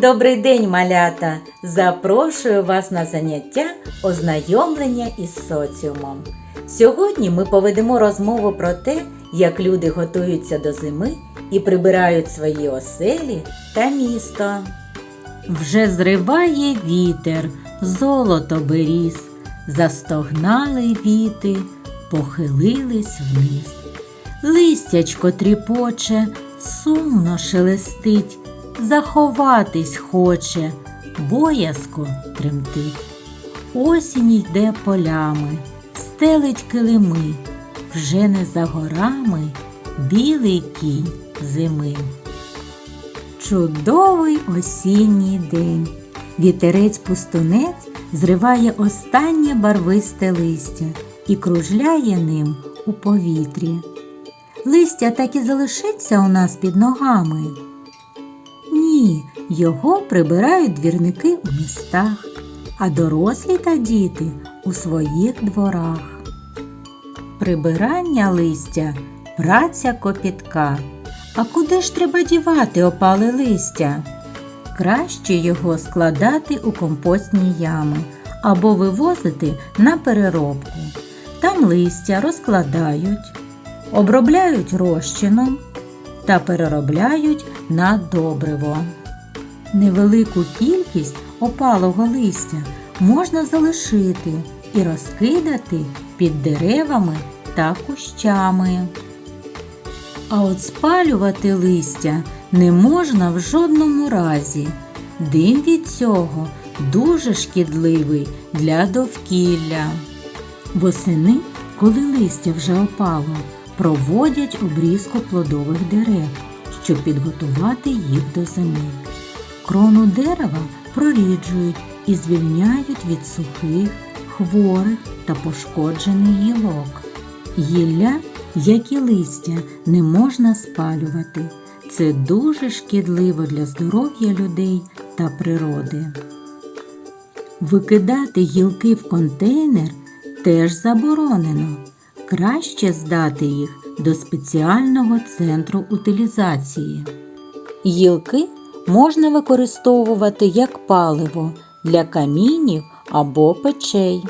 Добрий день, малята! Запрошую вас на заняття ознайомлення із соціумом. Сьогодні ми поведемо розмову про те, як люди готуються до зими і прибирають свої оселі та місто. Вже зриває вітер, золото беріз, застогнали віти, похилились вниз. Листячко тріпоче, сумно шелестить, заховатись хоче, боязко тремтить. Осінь йде полями, стелить килими, вже не за горами білий кінь зими. Чудовий осінній день. Вітерець пустунець зриває останнє барвисте листя і кружляє ним у повітрі. Листя так і залишиться у нас під ногами. Ні, його прибирають двірники у містах, а дорослі та діти у своїх дворах. Прибирання листя праця копітка. А куди ж треба дівати опале листя? Краще його складати у компостні ями або вивозити на переробку. Там листя розкладають, обробляють розчином та переробляють на добриво. Невелику кількість опалого листя можна залишити і розкидати під деревами та кущами. А от спалювати листя не можна в жодному разі. Дим від цього дуже шкідливий для довкілля. Восени, коли листя вже опало, проводять обрізку плодових дерев, щоб підготувати їх до зими. Крону дерева проріджують і звільняють від сухих, хворих та пошкоджених гілок. Гілля, як і листя, не можна спалювати. Це дуже шкідливо для здоров'я людей та природи. Викидати гілки в контейнер теж заборонено. Краще здати їх до спеціального центру утилізації. Гілки можна використовувати як паливо для камінів або печей.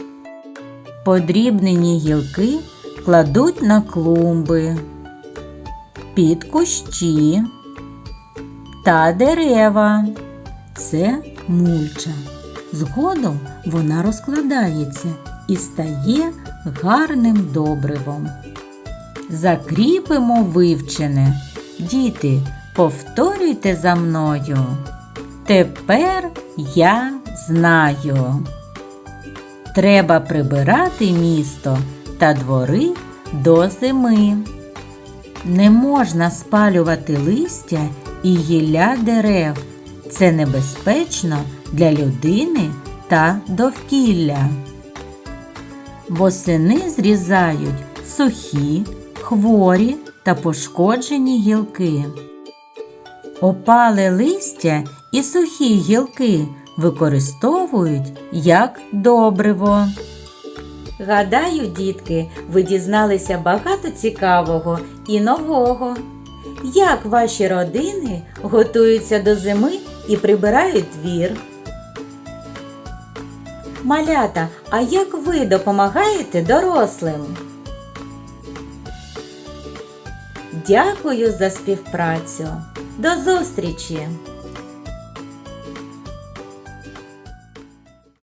Подрібнені гілки кладуть на клумби, під кущі та дерева. Це мульча. Згодом вона розкладається і стає гарним добривом. Закріпимо вивчене. Діти, повторюйте за мною. Тепер я знаю. Треба прибирати місто та двори до зими. Не можна спалювати листя і гілля дерев. Це небезпечно для людини та довкілля. Восени зрізають сухі, хворі та пошкоджені гілки. Опале листя і сухі гілки використовують як добриво. Гадаю, дітки, ви дізналися багато цікавого і нового. Як ваші родини готуються до зими і прибирають двір? Малята, а як ви допомагаєте дорослим? Дякую за співпрацю. До зустрічі!